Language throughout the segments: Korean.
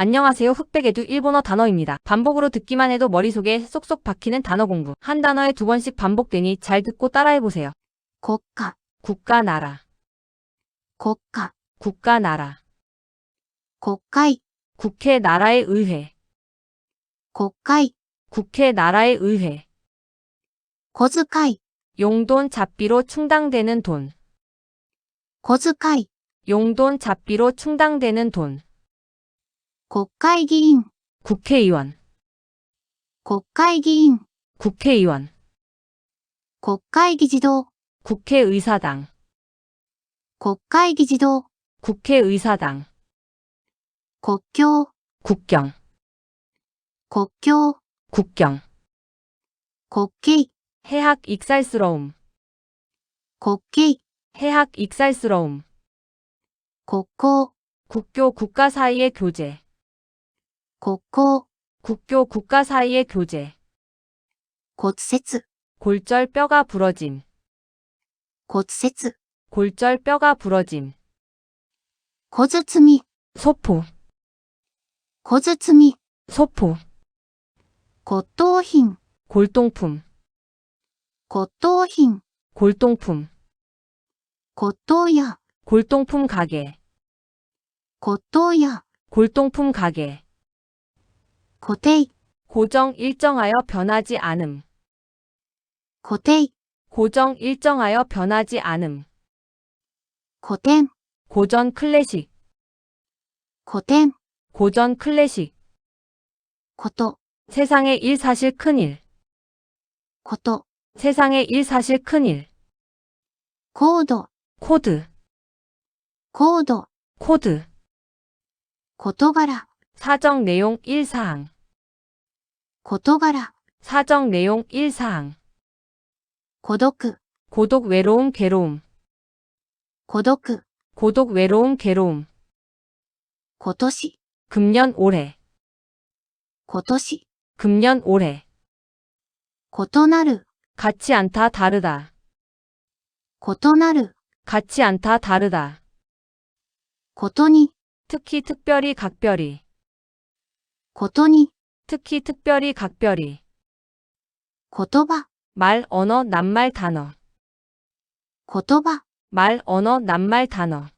안녕하세요. 흑백에도 일본어 단어입니다. 반복으로 듣기만 해도 머릿속에 쏙쏙 박히는 단어 공부. 한 단어에 두 번씩 반복되니 잘 듣고 따라해보세요. 국가. 국가 나라. 국가. 국가 나라. 국가, 국회 나라의 의회. 국가이 국회 나라의 의회. 고즈카이. 용돈 잡비로 충당되는 돈. 고즈카이. 용돈 잡비로 충당되는 돈. 국회의원. 국회의원. 국회의원. 국회의원. 국회의기지도. 국회의사당. 국회의기지도. 국회의사당. 국교. 국경. 국교. 국경. 국기 해학 익살스러움. 국기 해학 익살스러움. 국고. 국교 국가 사이의 교제 国交、 국교 국가 사이의 교제. 骨折、 골절 뼈가 부러짐. 骨折、 골절 뼈가 부러짐. 小包み、 소포. 小包み、 소포. 骨董品、 골동품. 骨董品、 골동품. 骨董屋、 골동품 가게. 骨董屋、 골동품 가게. 고테이 고정 일정하여 변하지 않음. 고테이 고정 일정하여 변하지 않음. 고텐 고전 클래식. 고텐 고전 클래식. 고토 세상의 일 사실 큰일. 고토 세상의 일 사실 큰일. 코드 코드. 코드 코드. 고토가라. 사정 내용 1사항. 事柄、 사정 내용 1사항. 孤独、 고독 외로움 괴로움. 孤独、 고독 외로움 괴로움. 今年、 금년 올해. 今年、 금년 올해. 異なる、 같지 않다 다르다. 異なる、 같지 않다 다르다. ことに、 특히 특별히 각별히. 고토니. 특히 특별히 각별히. 고토바. 말 언어 낱말 단어. 고토바. 말 언어 낱말 단어.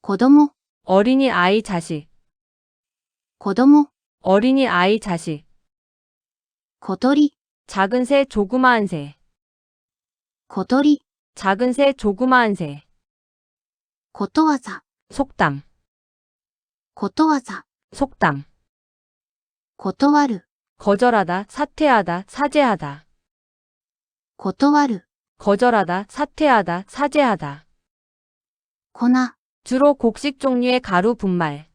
고도모. 어린이 아이 자식. 고도모. 어린이 아이 자식. 고토리. 작은 새 조그마한 새. 고토리. 작은 새 조그마한 새. 고토와사. 속담. 고토와사. 속담. 断る、 거절하다 사퇴하다 사죄하다. 断る、 거절하다 사퇴하다 사죄하다. 粉、 주로 곡식 종류의 가루 분말.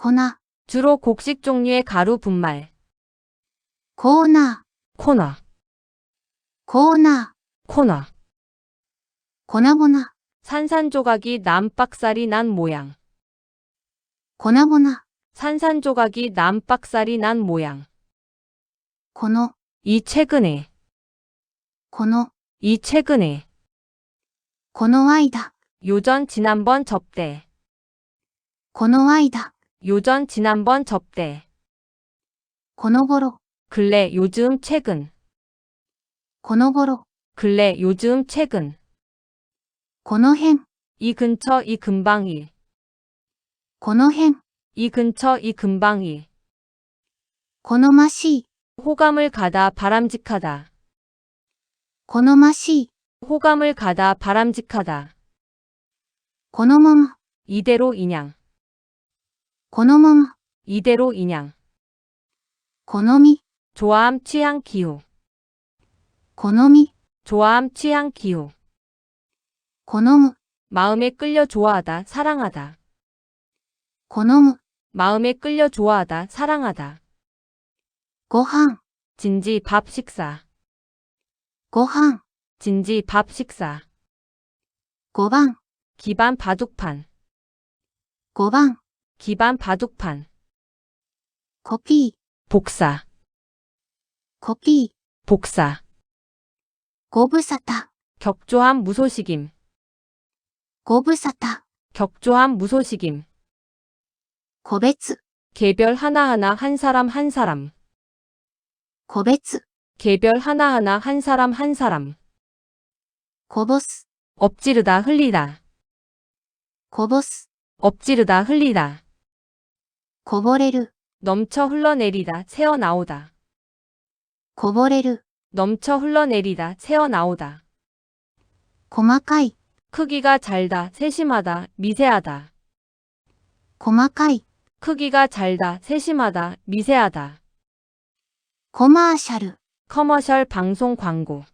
粉、 주로 곡식 종류의 가루 분말. コーナー、 코너. コーナー、 코너. 粉々、 산산조각이 남박살이 난 모양. 粉々、 산산조각이 남박살이 난 모양. この、 이 최근에. この、 이 최근에. この間、 요전 지난번 접대. この間、 요전 지난번 접대. この頃、 근래 요즘 최근. この頃、 근래 요즘 최근. この辺、 이 근처 이 근방일. この辺、 이 근처 이 근방일. 好ましい、 호감을 가다 바람직하다. 好ましい、 호감을 가다 바람직하다. このまま、 이대로 인양. このまま、 이대로 인양. 好み、 좋아함 취향 기후. 好み、 좋아함 취향 기후. 好む、 마음에 끌려 좋아하다 사랑하다. 好む、 마음에 끌려 좋아하다 사랑하다. ご飯、 진지 밥 식사. ご飯、 진지 밥 식사. 5番、 기반 바둑판. 5番、 기반 바둑판. コピー、 복사. コピー、 복사. ご無沙汰、 격조함 무소식임. ご無沙汰、 격조함 무소식임. 個別、 개별 하나하나 한 사람 한 사람. 個別、 개별 하나하나 한 사람 한 사람. こぼす、 엎지르다 흘리다. こぼす、 엎지르다 흘리다. こぼれる、 넘쳐 흘러내리다 새어나오다. こぼれる、 넘쳐 흘러내리다 새어나오다. 細かい、 크기가 잘다 세심하다 미세하다. 細かい、 크기가 잘다 세심하다 미세하다. コマーシャル、 커머셜 방송 광고.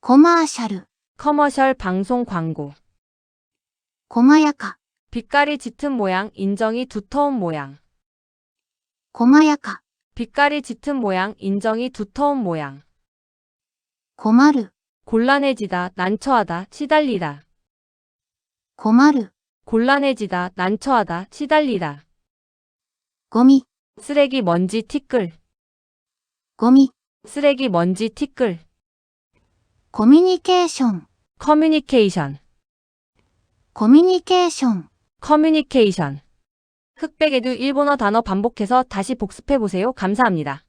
コマーシャル、 커머셜 방송 광고. 細やか、 빛깔이 짙은 모양 인정이 두터운 모양. 細やか、 빛깔이 짙은 모양 인정이 두터운 모양. 困る、 곤란해지다 난처하다 시달리다. 困る、 곤란해지다 난처하다 시달리다. ゴミ、 쓰레기 먼지 티끌. ゴミ、 쓰레기 먼지 티끌. コミュニケーション、 커뮤니케이션. コミュニケーション、 커뮤니케이션. 흑백에도 일본어 단어 반복해서 다시 복습해보세요. 감사합니다.